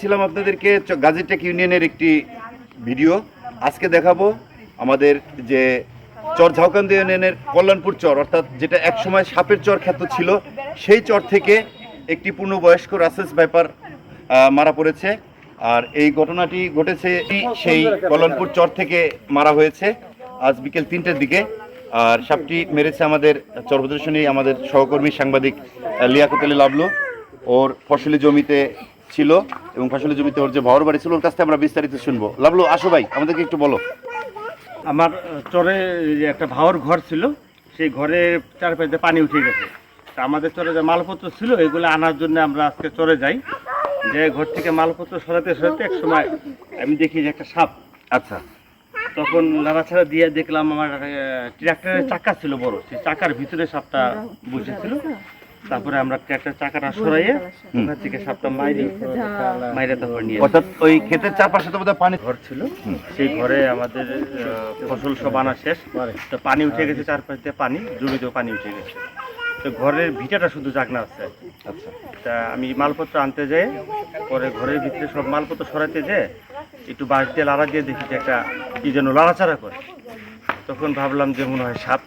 ছিলাম আপনাদেরকে গাজীটেক ইউনিয়নের একটি ভিডিও। আজকে দেখাবো আমাদের যে চর ঝাউকান্দি ইউনিয়নের কল্যাণপুর চর অর্থাৎ যেটা একসময় সাপের চর খ্যাত ছিল সেই চর থেকে একটি পূর্ণবয়স্ক রাসেস ভাইপার মারা পড়েছে। আর এই ঘটনাটি ঘটেছে সেই কল্যাণপুর চর থেকে মারা হয়েছে আজ বিকেল তিনটের দিকে। আর সাপটি মেরেছে আমাদের চর প্রদর্শনী আমাদের সহকর্মী সাংবাদিক আহ, লিয়াকত আলী লাবলু। ওর ফসলি জমিতে ছিল এবং ফসলের জমিতে ওর যে ভর বাড়ি ছিল ওর কাছ থেকে আমরা বিস্তারিত শুনব। লাভলু আসো ভাই আমাদেরকে একটু বলো। আমার চরে যে একটা ভাওয়ার ঘর ছিল সেই ঘরের চারপাশে পানি উঠে গেছে। তা আমাদের চরে যে মালপত্র ছিল এগুলো আনার জন্য আমরা আজকে চরে যাই। যে ঘর থেকে মালপত্র সরাতে সরাতে এক সময় আমি দেখি যে একটা সাপ। আচ্ছা। তখন নাড়াছাড়া দিয়ে দেখলাম আমার ট্রাক্টরের চাকা ছিল বড় সেই চাকার ভিতরে সাপটা বসেছিল। তারপরে আমরা ট্রাক্টর চাকাটা সরাইয়ে ওখান থেকে সাপটা মাইরে মাইরে তারপর নিয়ে অর্থাৎ ওই ক্ষেতের চারপাশে তো বোধহয় পানি ঘর ছিল। সেই ঘরে আমাদের ফসল সব আনা শেষ। তো পানি উঠে গেছে চারপাশ দিয়ে পানি জমিতেও পানি উঠে গেছে। তো ঘরের ভিটাটা শুধু জাগনা আছে। আচ্ছা। তা আমি মালপত্র আনতে যাই পরে ঘরের ভিতরে সব মালপত্র সরাতে যেয়ে একটু বাঁশ দিয়ে লাড়া দিয়ে দেখি যে একটা কি যেন লাড়াচাড়া করে। তখন ভাবলাম যে মনে হয় সাপ।